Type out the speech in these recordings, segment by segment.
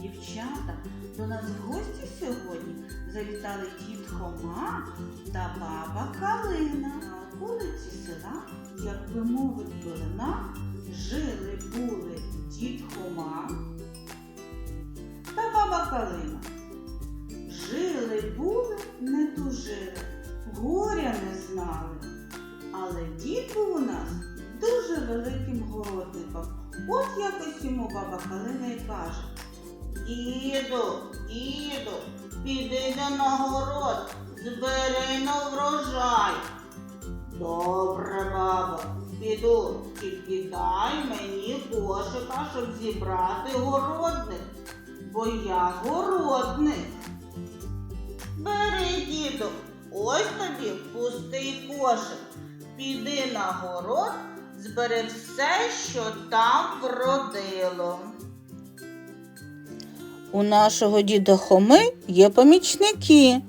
дівчата, до нас в гості сьогодні завітали дід Хома та баба Калина. На околиці села, як би мовить пилина, жили були дід Хома та баба Калина. Жили були, не тужили, горя не знали. Але дід був у нас дуже великим городником. От якось йому баба Калина й каже. Діду, діду, піди на город, збери на врожай. Добре, баба, піду, тільки дай мені кошика, щоб зібрати городник, бо я городник. Бери, діду, ось тобі пустий кошик. Піди на город, збери все, що там вродило. У нашого діда Хоми є помічники,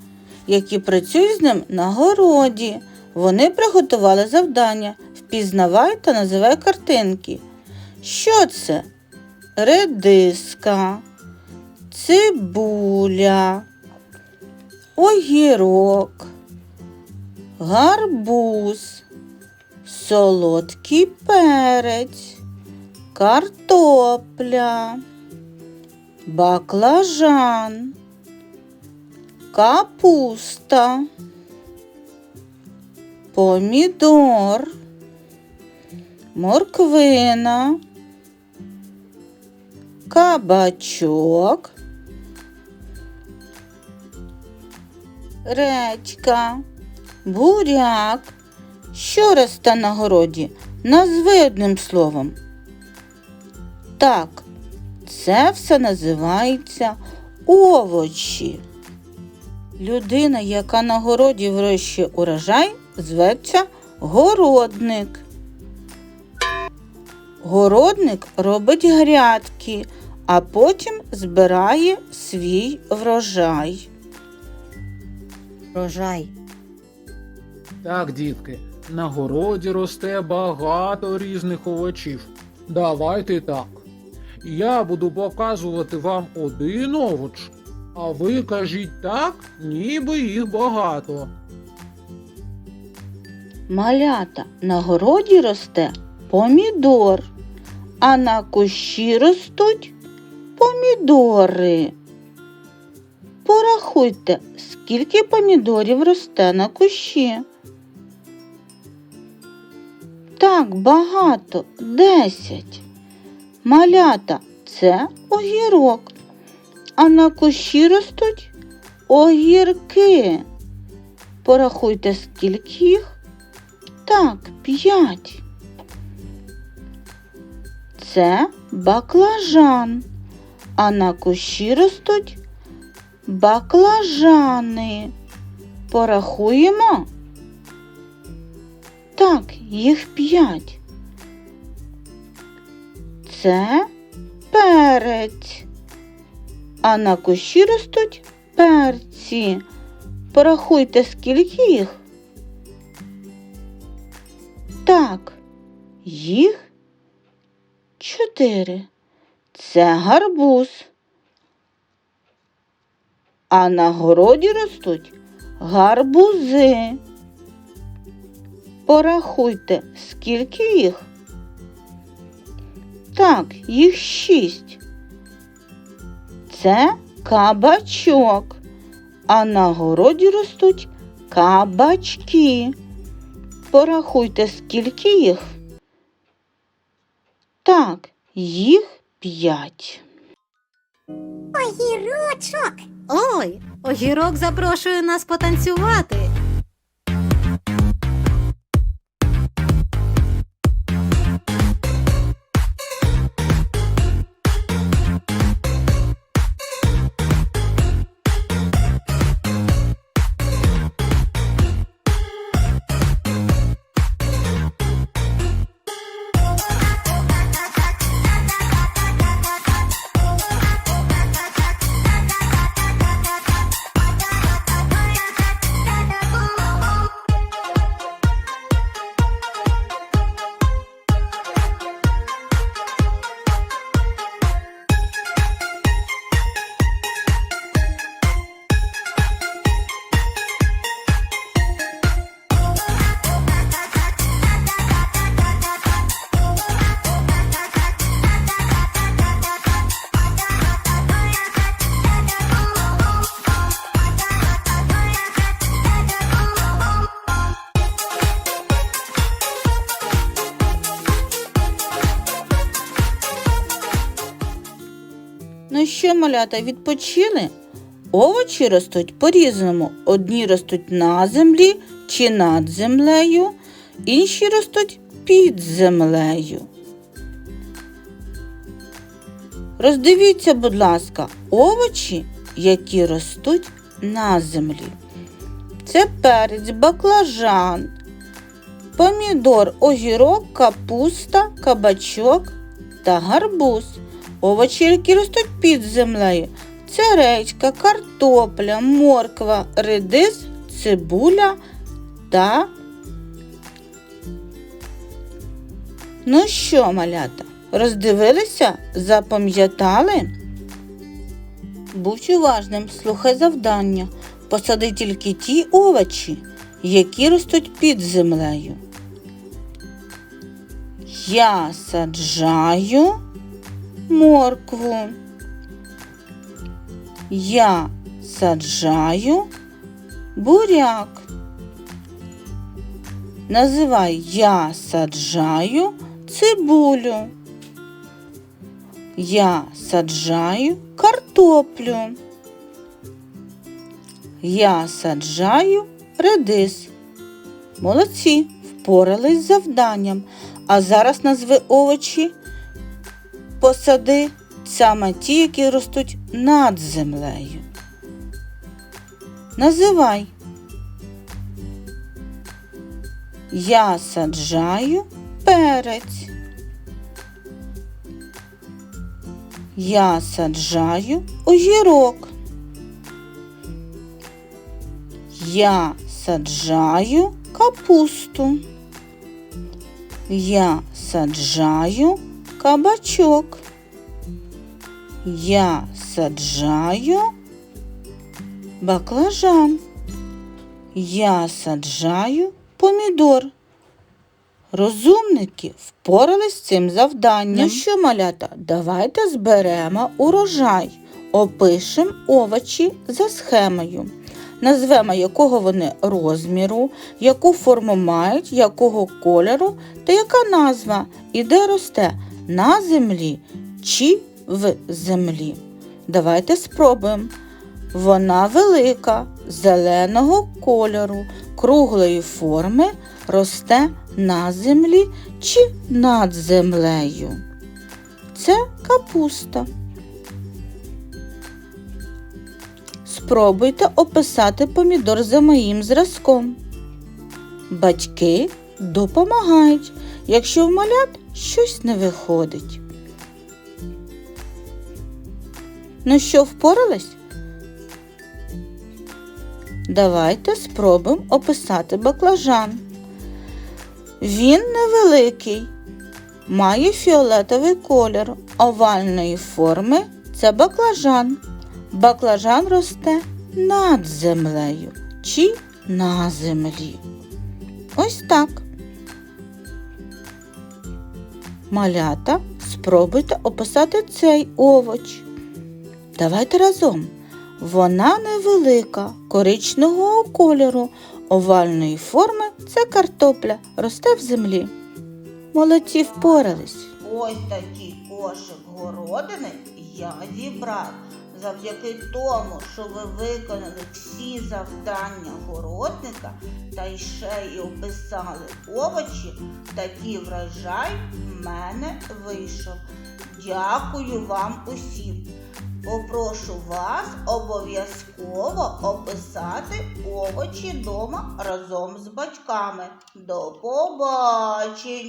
які працюють з ним на городі. Вони приготували завдання. Впізнавай та називай картинки. Що це? Редиска, цибуля, огірок, гарбуз, солодкий перець, картопля баклажан, капуста, помідор, морквина, кабачок, редька, буряк. Що росте на городі? Назви одним словом. Так, це все називається овочі. Людина, яка на городі вирощує урожай, зветься городник. Городник робить грядки, а потім збирає свій врожай. Рожай. Так, дітки, на городі росте багато різних овочів. Давайте так. Я буду показувати вам один овоч, а ви кажіть так, ніби їх багато. Малята на городі росте помідор, а на кущі ростуть помідори. Порахуйте, скільки помідорів росте на кущі. Так, багато, десять. Малята це огірок, а на кущі ростуть огірки. Порахуйте, скільки їх. Так, п'ять. Це баклажан, а на кущі ростуть баклажани. Порахуємо. Так, їх п'ять. Це перець, а на кущі ростуть перці. Порахуйте, скільки їх. Так, їх чотири. Це гарбуз. А на городі ростуть гарбузи. Порахуйте, скільки їх. Так, їх шість. Це кабачок. А на городі ростуть кабачки. Порахуйте, скільки їх. Так, їх п'ять. Огірочок. Ой, огірок запрошує нас потанцювати. Що, малята, відпочили? Овочі ростуть по-різному. Одні ростуть на землі чи над землею, інші ростуть під землею. Роздивіться, будь ласка, овочі, які ростуть на землі. Це перець, баклажан, помідор, огірок, капуста, кабачок та гарбуз. Овочі, які ростуть під землею. Це редька, картопля, морква, редис, цибуля та. Ну що, малята, роздивилися, запам'ятали? Будь уважним, слухай завдання. Посади тільки ті овочі, які ростуть під землею. Я саджаю моркву. Я саджаю буряк. Називай я саджаю цибулю. Я саджаю картоплю. Я саджаю редис. Молодці, впорались з завданням. А зараз назви овочі посади саме ті, які ростуть над землею. Називай. Я саджаю перець. Я саджаю огірок. Я саджаю капусту. Я саджаю кабачок. Я саджаю баклажан. Я саджаю помідор. Розумники впорались з цим завданням. Ну що, малята, давайте зберемо урожай, опишемо овочі за схемою. Назвемо, якого вони розміру, яку форму мають, якого кольору та яка назва і де росте на землі чи в землі. Давайте спробуємо. Вона велика, зеленого кольору, круглої форми, росте на землі чи над землею. Це капуста. Спробуйте описати помідор за моїм зразком. Батьки допомагають, якщо в малят щось не виходить. Ну що, впорались? Давайте спробуємо описати баклажан. Він невеликий, має фіолетовий колір овальної форми. Це баклажан. Баклажан росте над землею чи на землі. Ось так. Малята, спробуйте описати цей овоч. Давайте разом. Вона невелика, коричневого кольору, овальної форми це картопля, росте в землі. Молодці впорались. Ось такий кошик городини я зібрав. Завдяки тому, що ви виконали всі завдання городника та ще й описали овочі, такий врожай в мене вийшов. Дякую вам усім. Попрошу вас обов'язково описати овочі дома разом з батьками. До побачення!